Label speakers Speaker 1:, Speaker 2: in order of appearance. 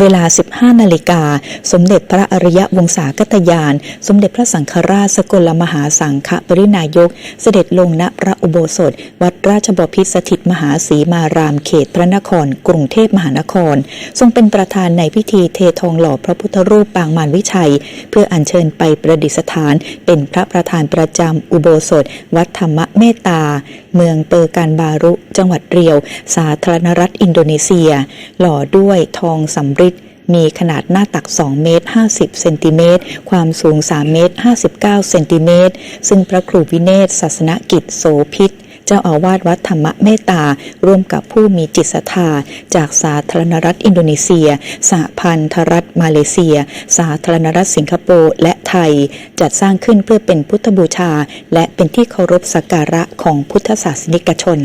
Speaker 1: เวลา 15 นาฬิกา สมเด็จพระอริยวงศากัตยาน สมเด็จพระสังฆราชสกลมหาสังฆปรินายก เสด็จลงณพระอุโบสถ วัดราชบพิตรสถิตมหาศรีมารามเขตพระนคร กรุงเทพมหานคร ทรงเป็นประธานในพิธีเททองหล่อพระพุทธรูปปางมารวิชัย เพื่ออัญเชิญไปประดิษฐาน เป็นพระประธานประจำอุโบสถ วัดธรรมเมตตา เมืองเปอร์การบารุ จังหวัดเรียว สาธารณรัฐอินโดนีเซีย หล่อด้วยทองสำริด มีขนาดหน้าตัก 2 เมตร 50 เซนติเมตร ความสูง 3 เมตร 59 เซนติเมตร ซึ่งพระครูวิเนศศาสนกิจโสพิษเจ้าอาวาสวัดธรรมเมตตา ร่วมกับผู้มีจิตศรัทธา จากสาธารณรัฐอินโดนีเซีย สหพันธรัฐมาเลเซีย สาธารณรัฐสิงคโปร์และไทย จัดสร้างขึ้นเพื่อเป็นพุทธบูชา และเป็นที่เคารพสักการะของพุทธศาสนิกชน